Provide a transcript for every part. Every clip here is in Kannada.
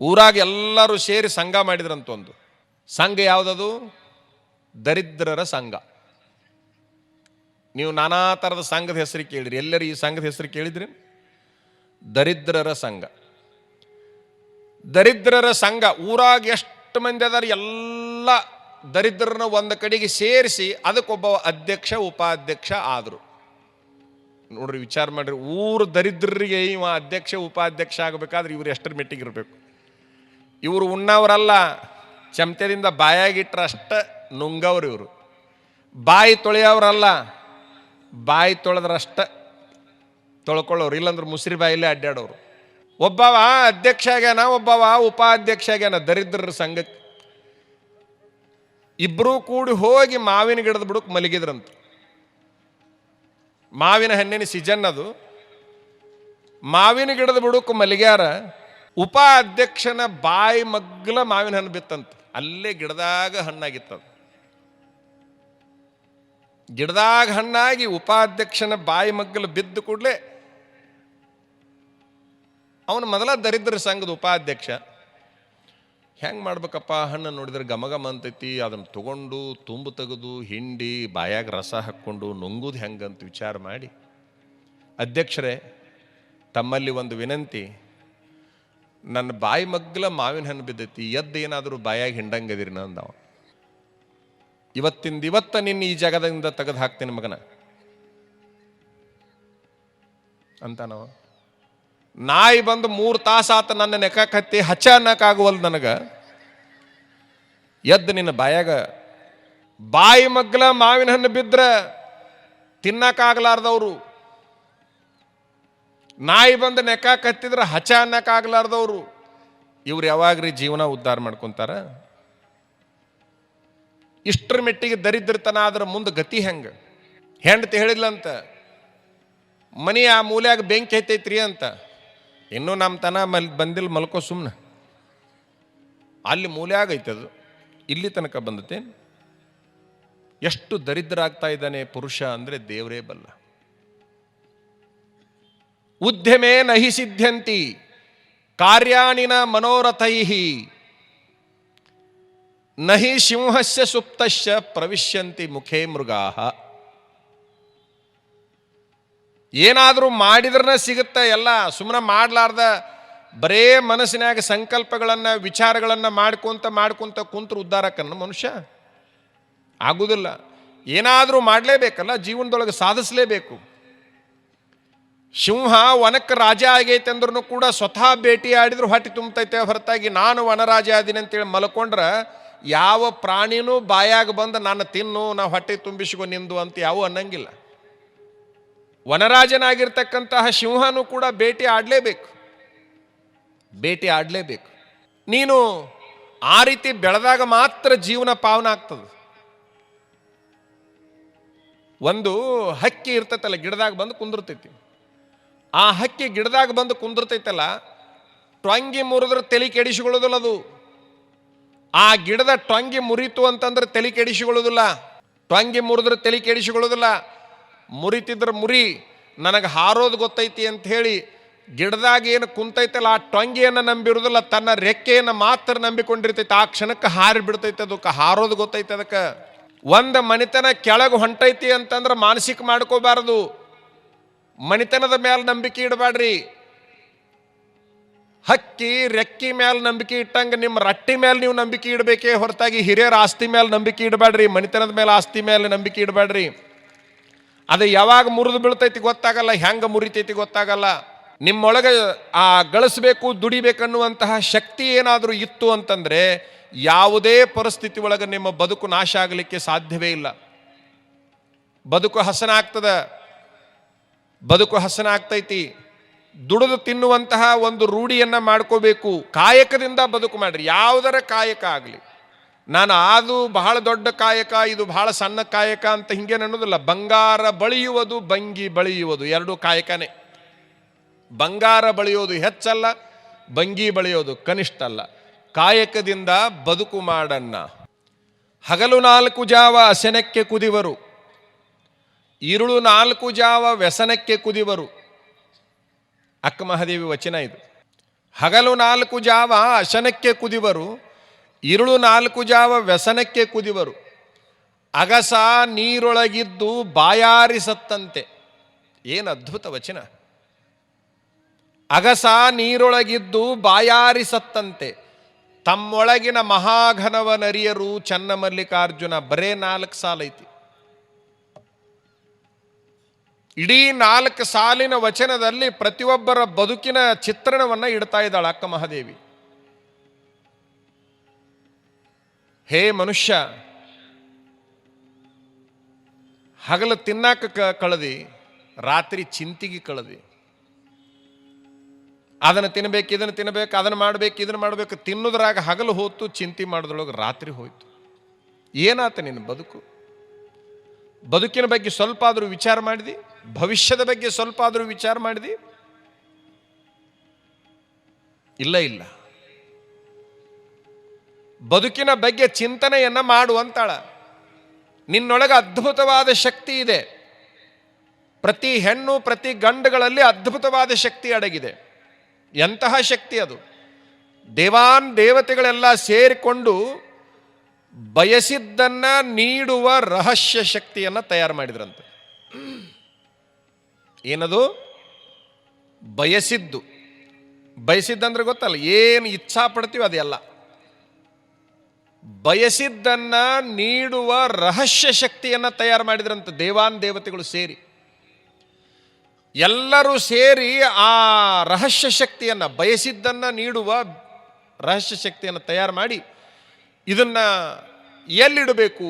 ಊರಾಗ ಎಲ್ಲರೂ ಸೇರಿ ಸಂಘ ಮಾಡಿದ್ರಂತ ಒಂದು. ಸಂಘ ಯಾವುದದು? ದರಿದ್ರರ ಸಂಘ. ನೀವು ನಾನಾ ಥರದ ಸಂಘದ ಹೆಸರು ಕೇಳಿರಿ ಎಲ್ಲರೂ ಈ ಸಂಘದ ಹೆಸರು ಕೇಳಿದ್ರಿ? ದರಿದ್ರರ ಸಂಘ. ದರಿದ್ರರ ಸಂಘ, ಊರಾಗ ಎಷ್ಟು ಮಂದಿ ಅದಾರ? ಎಲ್ಲ ದರಿದ್ರನ ಒಂದು ಕಡೆಗೆ ಸೇರಿಸಿ ಅದಕ್ಕೊಬ್ಬ ಅಧ್ಯಕ್ಷ, ಉಪಾಧ್ಯಕ್ಷ ಆದರು. ನೋಡ್ರಿ, ವಿಚಾರ ಮಾಡ್ರಿ. ಊರು ದರಿದ್ರರಿಗೆ ಇವ ಅಧ್ಯಕ್ಷ, ಉಪಾಧ್ಯಕ್ಷ ಆಗಬೇಕಾದ್ರೆ ಇವ್ರು ಎಷ್ಟರ ಮೆಟ್ಟಿಗೆ ಇರಬೇಕು ಇವರು ಉಣ್ಣವರಲ್ಲ, ಚಮಚದಿಂದ ಬಾಯಾಗಿಟ್ರಷ್ಟ ನುಂಗವ್ರು ಇವರು. ಬಾಯಿ ತೊಳೆಯವರಲ್ಲ, ಬಾಯಿ ತೊಳೆದ್ರಷ್ಟ ತೊಳ್ಕೊಳ್ಳೋರು, ಇಲ್ಲಾಂದ್ರೆ ಮುಸ್ರಿ ಬಾಯಿಲೇ ಅಡ್ಡಾಡೋರು. ಒಬ್ಬವ ಅಧ್ಯಕ್ಷ ಆಗ್ಯಾನ ಒಬ್ಬವ ಉಪಾಧ್ಯಕ್ಷ ಆಗ್ಯಾನ ದರಿದ್ರರ ಸಂಘಕ್ಕೆ. ಇಬ್ಬರೂ ಕೂಡಿ ಹೋಗಿ ಮಾವಿನ ಗಿಡದ ಬುಡಕ್ಕೆ ಮಲಗಿದ್ರಂತ. ಮಾವಿನ ಹಣ್ಣಿನ ಸೀಜನ್ ಅದು. ಮಾವಿನ ಗಿಡದ ಬುಡಕ್ಕೆ ಮಲಗ್ಯಾರ ಉಪಾಧ್ಯಕ್ಷನ ಬಾಯಿ ಮಗ್ಲ ಮಾವಿನ ಹಣ್ಣು ಬಿತ್ತಂತ. ಅಲ್ಲೇ ಗಿಡದಾಗ ಹಣ್ಣಾಗಿತ್ತದು. ಗಿಡದಾಗ ಹಣ್ಣಾಗಿ ಉಪಾಧ್ಯಕ್ಷನ ಬಾಯಿ ಮಗ್ಗಲು ಬಿದ್ದು ಕೂಡಲೇ ಅವನು ಮೊದಲ ದರಿದ್ರ ಸಂಘದ ಉಪಾಧ್ಯಕ್ಷ. ಹೆಂಗೆ ಮಾಡ್ಬೇಕಪ್ಪ ಹಣ್ಣು ನೋಡಿದ್ರೆ ಗಮಗಮ ಅಂತೈತಿ, ಅದನ್ನು ತಗೊಂಡು ತುಂಬು ತೆಗೆದು ಹಿಂಡಿ ಬಾಯಾಗ ರಸ ಹಾಕ್ಕೊಂಡು ನುಂಗುದು ಹೆಂಗಂತ ವಿಚಾರ ಮಾಡಿ. ಅಧ್ಯಕ್ಷರೇ, ತಮ್ಮಲ್ಲಿ ಒಂದು ವಿನಂತಿ ನನ್ನ ಬಾಯಿ ಮಗ್ಗಲ ಮಾವಿನ ಹಣ್ಣು ಬಿದ್ದೈತಿ ಎದ್ದೇನಾದರೂ ಬಾಯಾಗ ಹಿಂಡಂಗದಿರಿ ನಂದವ. ಇವತ್ತಿಂದ ಇವತ್ತ ನಿನ್ನ ಈ ಜಾಗದಿಂದ ತೆಗೆದು ಹಾಕ್ತೀನಿ ಮಗನ. ಅಂತ ನಾಯಿ ಬಂದು ಮೂರು ತಾಸಾತ ನನ್ನ ನೆಕಕ್ಕೆ ಹಚ್ಚ ಅನ್ನಕ್ಕಾಗುವಲ್ ನನಗ. ಎದ್ದು ನಿನ್ನ ಬಾಯಾಗ ಬಾಯಿ ಮಗ್ಲ ಮಾವಿನ ಹಣ್ಣು ಬಿದ್ರ ತಿನ್ನಕ್ಕಾಗಲಾರ್ದವ್ರು ನಾಯಿ ಬಂದು ನೆಕ ಕತ್ತಿದ್ರೆ ಹಚ ಅನ್ನಕ್ಕಾಗಲಾರ್ದವ್ರು ಇವ್ರು ಯಾವಾಗ್ರಿ ಜೀವನ ಉದ್ಧಾರ ಮಾಡ್ಕೊಂತಾರ? ಇಷ್ಟರ ಮೆಟ್ಟಿಗೆ ದರಿದ್ರತನ ಆದ್ರೆ ಮುಂದೆ ಗತಿ ಹೆಂಗೆ? ಹೆಂಡತಿ ಹೇಳಿದ್ಲಂತ, ಮನೆ ಆ ಮೂಲೆಯಾಗ ಬೆಂಕಿ ಐತೈತ್ರಿ ಅಂತ. ಇನ್ನೂ ನಮ್ಮ ತನ ಮಲ್ ಬಂದಿಲ್ಲ ಮಲ್ಕೋ ಸುಮ್ಮನೆ ಅಲ್ಲಿ ಮೂಲ್ಯಾಗ ಐತದು ಇಲ್ಲಿ ತನಕ ಬಂದತೆ ಎಷ್ಟು ದರಿದ್ರ ಆಗ್ತಾ ಇದ್ದಾನೆ ಪುರುಷ ಅಂದರೆ ದೇವರೇ ಬಲ್ಲ. ಉದ್ಯಮೇ ನಹಿ ಸಿದ್ಧಂತಿ, ಕಾರ್ಯಾಣಿನ ಮನೋರಥೈ ನಹಿ ಸಿಂಹಸ್ಯ ಸುಪ್ತಶ್ಯ ಪ್ರವಿಶ್ಯಂತಿ ಮುಖೇ ಮೃಗಾ ಏನಾದರೂ ಮಾಡಿದ್ರನ್ನ ಸಿಗುತ್ತೆ, ಎಲ್ಲ ಸುಮ್ಮನೆ ಮಾಡಲಾರ್ದ ಬರೇ ಮನಸ್ಸಿನಾಗ ಸಂಕಲ್ಪಗಳನ್ನು, ವಿಚಾರಗಳನ್ನು ಮಾಡ್ಕೊಂತ ಮಾಡ್ಕೊಂತ ಕುಂತ್ರ ಉದ್ಧಾರಕ್ಕನ್ನು ಮನುಷ್ಯ. ಆಗುವುದಿಲ್ಲ ಏನಾದರೂ ಮಾಡಲೇಬೇಕಲ್ಲ, ಜೀವನದೊಳಗೆ ಸಾಧಿಸಲೇಬೇಕು. ಸಿಂಹ ವನಕ್ಕೆ ರಾಜ ಆಗೈತೆ ಅಂದ್ರೂ ಕೂಡ ಸ್ವತಃ ಭೇಟಿ ಆಡಿದ್ರು ಹೊಟ್ಟೆ ತುಂಬತೈತೆ ಹೊರತಾಗಿ ನಾನು ವನರಾಜ ಆದೀನಿ ಅಂತೇಳಿ ಮಲ್ಕೊಂಡ್ರೆ, ಯಾವ ಪ್ರಾಣಿನೂ ಬಾಯಾಗ ಬಂದು ನಾನು ತಿನ್ನು, ನಾ ಹೊಟ್ಟೆ ತುಂಬಿಸಿಕೊ ನಿಂದು ಅಂತ ಯಾವ ಅನ್ನಂಗಿಲ್ಲ. ವನರಾಜನಾಗಿರ್ತಕ್ಕಂತಹ ಸಿಂಹನೂ ಕೂಡ ಭೇಟಿ ಆಡಲೇಬೇಕು. ಭೇಟಿ ಆಡಲೇಬೇಕು. ನೀನು ಆ ರೀತಿ ಬೆಳೆದಾಗ ಮಾತ್ರ ಜೀವನ ಪಾವನ ಆಗ್ತದೆ. ಒಂದು ಹಕ್ಕಿ ಇರ್ತೈತಲ್ಲ, ಗಿಡದಾಗ ಬಂದು ಕುಂದಿರ್ತೈತಿ. ಆ ಹಕ್ಕಿ ಗಿಡದಾಗ ಬಂದು ಕುಂದಿರ್ತೈತಲ್ಲ, ಟೊಂಗಿ ಮುರಿದ್ರೆ ತಲೆ ಕೆಡಿಸಿಕೊಳ್ಳೋದಿಲ್ಲ ಅದು. ಆ ಗಿಡದ ಟೊಂಗಿ ಮುರಿತು ಅಂತಂದ್ರೆ ತಲೆ ಕೆಡಿಸಿಕೊಳ್ಳೋದಿಲ್ಲ. ಟೊಂಗಿ ಮುರಿದ್ರೆ ತಲೆ ಕೆಡಿಸಿಕೊಳ್ಳೋದಿಲ್ಲ. ಮುರಿತಿದ್ರೆ ಮುರಿ, ನನಗೆ ಹಾರೋದು ಗೊತ್ತೈತಿ ಅಂತ ಹೇಳಿ ಗಿಡದಾಗ ಏನು ಕುಂತೈತಲ್ಲ, ಆ ಟೊಂಗಿಯನ್ನು ನಂಬಿರೋದಿಲ್ಲ, ತನ್ನ ರೆಕ್ಕೆಯನ್ನು ಮಾತ್ರ ನಂಬಿಕೊಂಡಿರ್ತೈತೆ. ಆ ಕ್ಷಣಕ್ಕೆ ಹಾರಿ ಬಿಡ್ತೈತೆ ಅದಕ್ಕೆ, ಹಾರೋದು ಗೊತ್ತೈತೆ ಅದಕ್ಕೆ. ಒಂದು ಮನಿತನ ಕೆಳಗೆ ಹೊಂಟೈತಿ ಅಂತಂದ್ರೆ ಮಾನಸಿಕ ಮಾಡ್ಕೋಬಾರದು. ಮನಿತನದ ಮೇಲೆ ನಂಬಿಕೆ ಇಡಬೇಡ್ರಿ ಹಕ್ಕಿ, ರೆಕ್ಕಿ ಮೇಲೆ ನಂಬಿಕೆ ಇಟ್ಟಂಗೆ ನಿಮ್ಮ ರಟ್ಟಿ ಮೇಲೆ ನೀವು ನಂಬಿಕೆ ಇಡಬೇಕೇ ಹೊರತಾಗಿ ಹಿರಿಯರ ಆಸ್ತಿ ಮೇಲೆ ನಂಬಿಕೆ ಇಡಬೇಡ್ರಿ ಮನಿತನದ ಮೇಲೆ ಆಸ್ತಿ ಮೇಲೆ ನಂಬಿಕೆ ಇಡಬೇಡ್ರಿ ಅದು ಯಾವಾಗ ಮುರಿದು ಬೀಳ್ತೈತಿ ಗೊತ್ತಾಗಲ್ಲ, ಹೆಂಗೆ ಮುರಿತೈತಿ ಗೊತ್ತಾಗಲ್ಲ. ನಿಮ್ಮೊಳಗೆ, ಆ, ಗಳಿಸ್ಬೇಕು, ದುಡಿಬೇಕನ್ನುವಂತಹ ಶಕ್ತಿ ಏನಾದರೂ ಇತ್ತು ಅಂತಂದ್ರೆ ಯಾವುದೇ ಪರಿಸ್ಥಿತಿ ಒಳಗೆ ನಿಮ್ಮ ಬದುಕು ನಾಶ ಆಗಲಿಕ್ಕೆ ಸಾಧ್ಯವೇ ಇಲ್ಲ. ಬದುಕು ಹಸನ ಆಗ್ತದ ಬದುಕು ಹಸನ ಆಗ್ತೈತಿ ದುಡಿದು ತಿನ್ನುವಂತಹ ಒಂದು ರೂಢಿಯನ್ನು ಮಾಡ್ಕೋಬೇಕು. ಕಾಯಕದಿಂದ ಬದುಕು ಮಾಡ್ರಿ. ಯಾವುದರ ಕಾಯಕ ಆಗಲಿ. ನಾನು ಅದು ಬಹಳ ದೊಡ್ಡ ಕಾಯಕ, ಇದು ಬಹಳ ಸಣ್ಣ ಕಾಯಕ ಅಂತ ಹಿಂಗೆ ಅನ್ನೋದಿಲ್ಲ. ಬಂಗಾರ ಬಳಿಯುವುದು, ಬಂಗಿ ಬಳಿಯುವುದು. ಎರಡು ಕಾಯಕನೇ. ಬಂಗಾರ ಬಳಿಯೋದು ಹೆಚ್ಚಲ್ಲ, ಬಂಗಿ ಬಳಿಯೋದು ಕನಿಷ್ಠ ಅಲ್ಲ ಕಾಯಕದಿಂದ ಬದುಕು ಮಾಡಣ್ಣ ಹಗಲು ನಾಲ್ಕು ಜಾವ ಅಸೆನಕ್ಕೆ ಕುದಿವರು. ಇರುಳು ನಾಲ್ಕು ಜಾವ ವ್ಯಸನಕ್ಕೆ ಕುದಿವರು. ಅಕ್ಕ ಮಹಾದೇವಿ ವಚನ ಇದು. ಹಗಲು ನಾಲ್ಕು ಜಾವ ಅಶನಕ್ಕೆ ಕುದಿವರು, ಇರುಳು ನಾಲ್ಕು ಜಾವ ವ್ಯಸನಕ್ಕೆ ಕುದಿವರು. ಅಗಸ ನೀರೊಳಗಿದ್ದು ಬಾಯಾರಿಸತ್ತಂತೆ ಏನು ಅದ್ಭುತ ವಚನ. ಅಗಸ ನೀರೊಳಗಿದ್ದು ಬಾಯಾರಿಸತ್ತಂತೆ ತಮ್ಮೊಳಗಿನ ಮಹಾಘನವನರಿಯರು ಚನ್ನಮಲ್ಲಿಕಾರ್ಜುನ ಬರೇ ನಾಲ್ಕು ಸಾಲ ಐತಿ. ಇಡೀ ನಾಲ್ಕು ಸಾಲಿನ ವಚನದಲ್ಲಿ ಪ್ರತಿಯೊಬ್ಬರ ಬದುಕಿನ ಚಿತ್ರಣವನ್ನು ಇಡ್ತಾ ಇದ್ದಾಳೆ ಅಕ್ಕ ಮಹಾದೇವಿ. ಹೇ ಮನುಷ್ಯ, ಹಗಲು ತಿನ್ನಾಕ ಕಳದಿ, ರಾತ್ರಿ ಚಿಂತಿಗೆ ಕಳದಿ. ಅದನ್ನು ತಿನ್ಬೇಕು, ಇದನ್ನು ತಿನ್ಬೇಕು, ಅದನ್ನು ಮಾಡ್ಬೇಕು, ಇದನ್ನು ಮಾಡ್ಬೇಕು, ತಿನ್ನೋದ್ರಾಗ ಹಗಲು ಹೋತು, ಚಿಂತೆ ಮಾಡೋದ್ರೊಳಗೆ ರಾತ್ರಿ ಹೋಯ್ತು. ಏನಾತ ನಿನ್ನ ಬದುಕು? ಬದುಕಿನ ಬಗ್ಗೆ ಸ್ವಲ್ಪ ಆದರೂ ವಿಚಾರ ಮಾಡಿದಿ? ಭವಿಷ್ಯದ ಬಗ್ಗೆ ಸ್ವಲ್ಪ ಆದರೂ ವಿಚಾರ ಮಾಡಿದಿ? ಇಲ್ಲ ಇಲ್ಲ. ಬದುಕಿನ ಬಗ್ಗೆ ಚಿಂತನೆಯನ್ನು ಮಾಡುವಂತಾಳ ನಿನ್ನೊಳಗೆ ಅದ್ಭುತವಾದ ಶಕ್ತಿ ಇದೆ. ಪ್ರತಿ ಹೆಣ್ಣು, ಪ್ರತಿ ಗಂಡುಗಳಲ್ಲಿ ಅದ್ಭುತವಾದ ಶಕ್ತಿ ಅಡಗಿದೆ. ಎಂತಹ ಶಕ್ತಿ ಅದು? ದೇವಾನ್ ದೇವತೆಗಳೆಲ್ಲ ಸೇರಿಕೊಂಡು ಬಯಸಿದ್ದನ್ನ ನೀಡುವ ರಹಸ್ಯ ಶಕ್ತಿಯನ್ನು ತಯಾರು ಮಾಡಿದ್ರಂತೆ. ಏನದು? ಬಯಸಿದ್ದು. ಬಯಸಿದ್ದಂದ್ರೆ ಗೊತ್ತಲ್ಲ, ಏನು ಇಚ್ಛಾ ಪಡ್ತೀವಿ ಅದೆಲ್ಲ. ಬಯಸಿದ್ದನ್ನ ನೀಡುವ ರಹಸ್ಯ ಶಕ್ತಿಯನ್ನು ತಯಾರು ಮಾಡಿದ್ರಂತ ದೇವಾನ್ ದೇವತೆಗಳು ಸೇರಿ. ಎಲ್ಲರೂ ಸೇರಿ ಆ ರಹಸ್ಯ ಶಕ್ತಿಯನ್ನು, ಬಯಸಿದ್ದನ್ನು ನೀಡುವ ರಹಸ್ಯ ಶಕ್ತಿಯನ್ನು ತಯಾರು ಮಾಡಿ ಇದನ್ನ ಎಲ್ಲಿಡಬೇಕು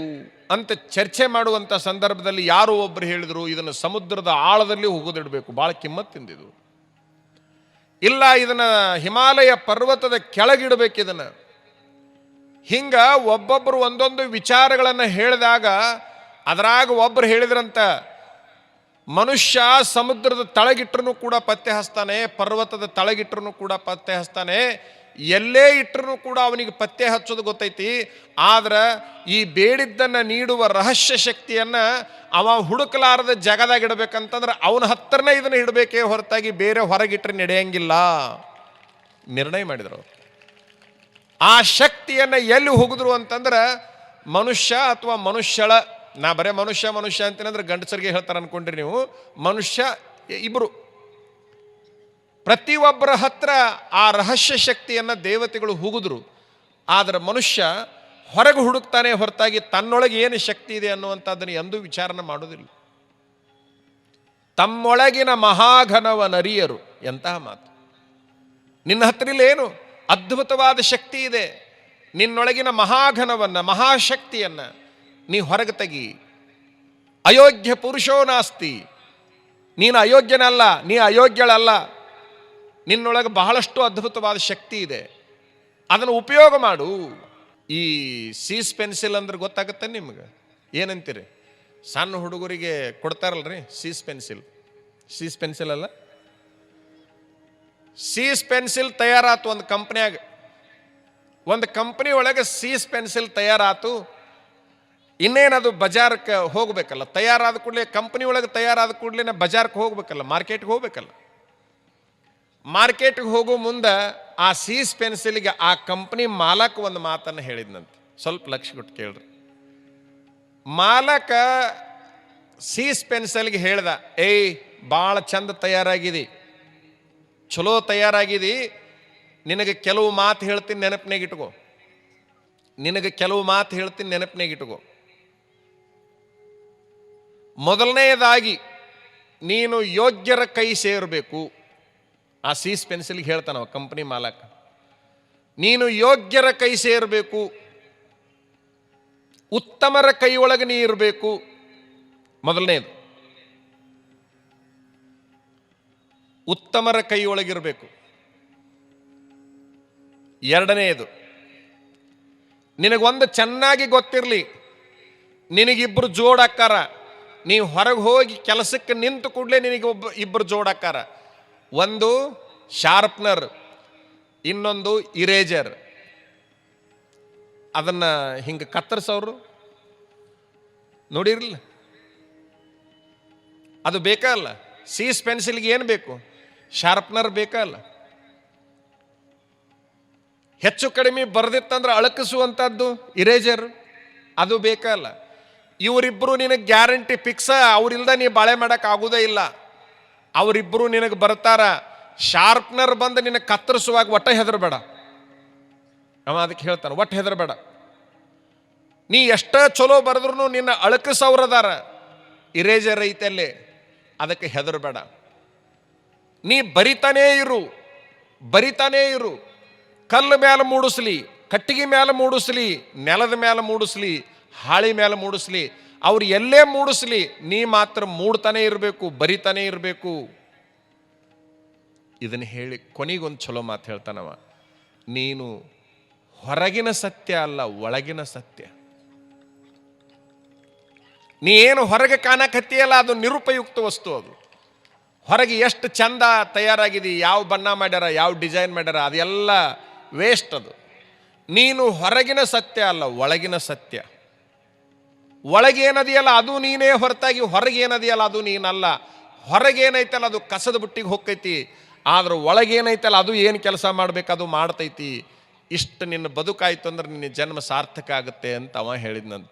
ಅಂತ ಚರ್ಚೆ ಮಾಡುವಂಥ ಸಂದರ್ಭದಲ್ಲಿ ಯಾರೋ ಒಬ್ಬರು ಹೇಳಿದರು, ಇದನ್ನು ಸಮುದ್ರದ ಆಳದಲ್ಲಿ ಹೋಗೋದಿಡಬೇಕು ಭಾಳ ಕಿಮ್ಮತ್ತಿಂದಿದು. ಇಲ್ಲ, ಇದನ್ನ ಹಿಮಾಲಯ ಪರ್ವತದ ಕೆಳಗಿಡಬೇಕು ಇದನ್ನ. ಹಿಂಗ ಒಬ್ಬೊಬ್ಬರು ಒಂದೊಂದು ವಿಚಾರಗಳನ್ನು ಹೇಳಿದಾಗ, ಅದರಾಗ ಒಬ್ಬರು ಹೇಳಿದ್ರಂತ, ಮನುಷ್ಯ ಸಮುದ್ರದ ತಳಗಿಟ್ಟರೂ ಕೂಡ ಪತ್ತೆ ಹಚ್ತಾನೆ ಪರ್ವತದ ತಳಗಿಟ್ಟರೂ ಕೂಡ ಪತ್ತೆ ಹಚ್ತಾನೆ ಎಲ್ಲೇ ಇಟ್ಟರೂ ಕೂಡ ಅವನಿಗೆ ಪತ್ತೆ ಹಚ್ಚೋದು ಗೊತ್ತೈತಿ. ಆದ್ರೆ ಈ ಬೇಡಿದ್ದನ್ನು ನೀಡುವ ರಹಸ್ಯ ಶಕ್ತಿಯನ್ನು ಅವ ಹುಡುಕಲಾರದ ಜಗದಾಗ ಇಡಬೇಕಂತಂದ್ರೆ ಅವನ ಹತ್ತಿರನೇ ಇದನ್ನು ಇಡಬೇಕೇ ಹೊರತಾಗಿ ಬೇರೆ ಹೊರಗಿಟ್ರೆ ನಡೆಯಂಗಿಲ್ಲ. ನಿರ್ಣಯ ಮಾಡಿದರು ಆ ಶಕ್ತಿಯನ್ನು ಎಲ್ಲಿ ಹೋಗಿದ್ರು ಅಂತಂದ್ರೆ ಮನುಷ್ಯ ಅಥವಾ ಮನುಷ್ಯಳ, ನಾ ಬರೇ ಮನುಷ್ಯ ಮನುಷ್ಯ ಅಂತಂದ್ರೆ ಗಂಡಸರಿಗೆ ಹೇಳ್ತಾರೆ ಅನ್ಕೊಂಡ್ರಿ ನೀವು, ಮನುಷ್ಯ ಇಬ್ಬರು ಪ್ರತಿಯೊಬ್ಬರ ಹತ್ರ ಆ ರಹಸ್ಯ ಶಕ್ತಿಯನ್ನು ದೇವತೆಗಳು ಹೂಗಿದ್ರು. ಆದರೆ ಮನುಷ್ಯ ಹೊರಗೆ ಹುಡುಕ್ತಾನೆ ಹೊರತಾಗಿ ತನ್ನೊಳಗೆ ಏನು ಶಕ್ತಿ ಇದೆ ಅನ್ನುವಂಥದ್ದನ್ನು ಎಂದೂ ವಿಚಾರನ ಮಾಡೋದಿಲ್ಲ. ತಮ್ಮೊಳಗಿನ ಮಹಾಘನವ ನರಿಯರು ಎಂತಹ ಮಾತು. ನಿನ್ನ ಏನು ಅದ್ಭುತವಾದ ಶಕ್ತಿ ಇದೆ. ನಿನ್ನೊಳಗಿನ ಮಹಾಘನವನ್ನು, ಮಹಾಶಕ್ತಿಯನ್ನ ನೀ ಹೊರಗೆ ತೆಗಿ. ಅಯೋಗ್ಯ ಪುರುಷೋ ನಾಸ್ತಿ. ನೀನು ಅಯೋಗ್ಯನಲ್ಲ, ನೀ ಅಯೋಗ್ಯಳಲ್ಲ. ನಿನ್ನೊಳಗೆ ಬಹಳಷ್ಟು ಅದ್ಭುತವಾದ ಶಕ್ತಿ ಇದೆ. ಅದನ್ನು ಉಪಯೋಗ ಮಾಡು. ಈ ಸೀಸ್ ಪೆನ್ಸಿಲ್ ಅಂದ್ರೆ ಗೊತ್ತಾಗುತ್ತೆ ನಿಮ್ಗೆ? ಏನಂತೀರಿ? ಸಣ್ಣ ಹುಡುಗರಿಗೆ ಕೊಡ್ತಾರಲ್ರಿ ಸೀಸ್ ಪೆನ್ಸಿಲ್. ಸೀಸ್ ಪೆನ್ಸಿಲ್ ಅಲ್ಲ? ಸೀಸ್ ಪೆನ್ಸಿಲ್ ತಯಾರಾತು ಒಂದು ಕಂಪ್ನಿಯಾಗ. ಒಂದು ಕಂಪ್ನಿ ಒಳಗೆ ಸೀಸ್ ಪೆನ್ಸಿಲ್ ತಯಾರಾತು. ಇನ್ನೇನದು ಬಜಾರ್ಕ್ಕೆ ಹೋಗ್ಬೇಕಲ್ಲ? ತಯಾರಾದ ಕೂಡಲೇ ಕಂಪ್ನಿ ಒಳಗೆ ತಯಾರಾದ ಕೂಡಲೇ ಬಜಾರ್ಗೆ ಹೋಗ್ಬೇಕಲ್ಲ? ಮಾರ್ಕೆಟ್ಗೆ ಹೋಗ್ಬೇಕಲ್ಲ? ಮಾರ್ಕೆಟ್ಗೆ ಹೋಗೋ ಮುಂದೆ ಆ ಸೀಸ್ ಪೆನ್ಸಿಲ್ಗೆ ಆ ಕಂಪ್ನಿ ಮಾಲಕ್ ಒಂದು ಮಾತನ್ನು ಹೇಳಿದ್ನಂತೆ. ಸ್ವಲ್ಪ ಲಕ್ಷ ಕೊಟ್ಟು ಕೇಳ್ರಿ. ಮಾಲಕ ಸೀಸ್ ಪೆನ್ಸಿಲ್ಗೆ ಹೇಳ್ದ, ಏಯ್, ಭಾಳ ಚಂದ ತಯಾರಾಗಿದೆ. ಚಲೋ ತಯಾರಾಗಿದೆ. ನಿನಗೆ ಕೆಲವು ಮಾತು ಹೇಳ್ತೀನಿ ನೆನಪಿನಾಗಿಟ್ಕೋ ನಿನಗೆ ಕೆಲವು ಮಾತು ಹೇಳ್ತೀನಿ ನೆನಪಿನಾಗಿಟ್ಕೋ ಮೊದಲನೆಯದಾಗಿ ನೀನು ಯೋಗ್ಯರ ಕೈ ಸೇರಬೇಕು. ಆ ಸೀಸ್ ಪೆನ್ಸಿಲ್ಗೆ ಹೇಳ್ತಾನವ ಕಂಪನಿ ಮಾಲಕ, ನೀನು ಯೋಗ್ಯರ ಕೈ ಸೇರಬೇಕು, ಉತ್ತಮರ ಕೈಯೊಳಗೆ ನೀ ಇರಬೇಕು. ಮೊದಲನೇದು, ಉತ್ತಮರ ಕೈಯೊಳಗಿರಬೇಕು ಎರಡನೆಯದು ನಿನಗೊಂದು ಚೆನ್ನಾಗಿ ಗೊತ್ತಿರಲಿ ನಿನಗಿಬ್ಬರು ಜೋಡಕ್ಕಾರ ನೀವು ಹೊರಗೆ ಹೋಗಿ ಕೆಲಸಕ್ಕೆ ನಿಂತು ಕೂಡಲೇ ನಿನಗೆ ಒಬ್ಬ ಇಬ್ಬರು ಜೋಡಕ್ಕಾರ. ಒಂದು ಶಾರ್ಪ್ನರ್, ಇನ್ನೊಂದು ಇರೇಜರ್. ಅದನ್ನು ಹಿಂಗೆ ಕತ್ತರಿಸೋರು ನೋಡಿರಲಿಲ್ಲ ಅದು ಬೇಕಲ್ಲ ಸೀಸ್ ಪೆನ್ಸಿಲ್ಗೆ ಏನು ಬೇಕು? ಶಾರ್ಪ್ನರ್ ಬೇಕಲ್ಲ ಹೆಚ್ಚು ಕಡಿಮೆ ಬರೆದಿತ್ತಂದ್ರೆ ಅಳಕಿಸುವಂಥದ್ದು ಇರೇಜರ್, ಅದು ಬೇಕಲ್ಲ ಇವರಿಬ್ಬರು ನಿನಗೆ ಗ್ಯಾರಂಟಿ ಫಿಕ್ಸ, ಅವ್ರಿಲ್ದ ನೀ ಬಾಳೆ ಮಾಡೋಕ್ಕಾಗೋದೇ ಇಲ್ಲ. ಅವರಿಬ್ಬರು ನಿನಗೆ ಬರ್ತಾರ. ಶಾರ್ಪ್ನರ್ ಬಂದು ನಿನಗೆ ಕತ್ತರಿಸುವಾಗ ಒಟ್ಟ ಹೆದರಬೇಡ. ಅವ ಅದಕ್ಕೆ ಹೇಳ್ತಾನೆ, ಒಟ್ಟು ಹೆದರಬೇಡ. ನೀ ಎಷ್ಟ ಚಲೋ ಬರೆದ್ರು ನಿನ್ನ ಅಳಕಸವ್ರದಾರ ಇರೇಜರ್ ಐತಲ್ಲಿ ಅದಕ್ಕೆ ಹೆದರಬೇಡ. ನೀ ಬರಿತಾನೇ ಇರು ಬರಿತಾನೇ ಇರು. ಕಲ್ಲು ಮೇಲೆ ಮೂಡಿಸ್ಲಿ, ಕಟ್ಟಿಗೆ ಮೇಲೆ ಮೂಡಿಸ್ಲಿ, ನೆಲದ ಮೇಲೆ ಮೂಡಿಸ್ಲಿ, ಹಾಳಿ ಮೇಲೆ ಮೂಡಿಸ್ಲಿ ಅವ್ರು ಎಲ್ಲೇ ಮೂಡಿಸ್ಲಿ, ನೀ ಮಾತ್ರ ಮೂಡ್ತಾನೆ ಇರಬೇಕು, ಬರಿತಾನೆ ಇರಬೇಕು. ಇದನ್ನು ಹೇಳಿ ಕೊನೆಗೊಂದು ಚಲೋ ಮಾತು ಹೇಳ್ತಾನವ. ನೀನು ಹೊರಗಿನ ಸತ್ಯ ಅಲ್ಲ, ಒಳಗಿನ ಸತ್ಯ. ನೀ ಏನು ಹೊರಗೆ ಕಾಣಕತ್ತೀಯಲ್ಲ, ಅದು ನಿರುಪಯುಕ್ತ ವಸ್ತು ಅದು. ಹೊರಗೆ ಎಷ್ಟು ಚಂದ ತಯಾರಾಗಿದೆ, ಯಾವ ಬಣ್ಣ ಮಾಡ್ಯಾರ, ಯಾವ ಡಿಸೈನ್ ಮಾಡ್ಯಾರ, ಅದೆಲ್ಲ ವೇಸ್ಟ್ ಅದು. ನೀನು ಹೊರಗಿನ ಸತ್ಯ ಅಲ್ಲ, ಒಳಗಿನ ಸತ್ಯ. ಒಳಗೆ ಏನದಿಯಲ್ಲ ಅದು ನೀನೇ ಹೊರತಾಗಿ ಹೊರಗೆ ಏನದಿಯಲ್ಲ ಅದು ನೀನಲ್ಲ. ಹೊರಗೇನೈತಲ್ಲ, ಅದು ಕಸದ ಬುಟ್ಟಿಗೆ ಹೋಗ್ತೈತಿ. ಆದ್ರೆ ಒಳಗೇನೈತಲ್ಲ, ಅದು ಏನು ಕೆಲಸ ಮಾಡ್ಬೇಕು, ಅದು ಮಾಡ್ತೈತಿ. ಇಷ್ಟು ನಿನ್ನ ಬದುಕಾಯ್ತು ಅಂದ್ರೆ ನಿನ್ನ ಜನ್ಮ ಸಾರ್ಥಕ ಆಗುತ್ತೆ ಅಂತ ಅವ ಹೇಳಿದ್ನಂತ.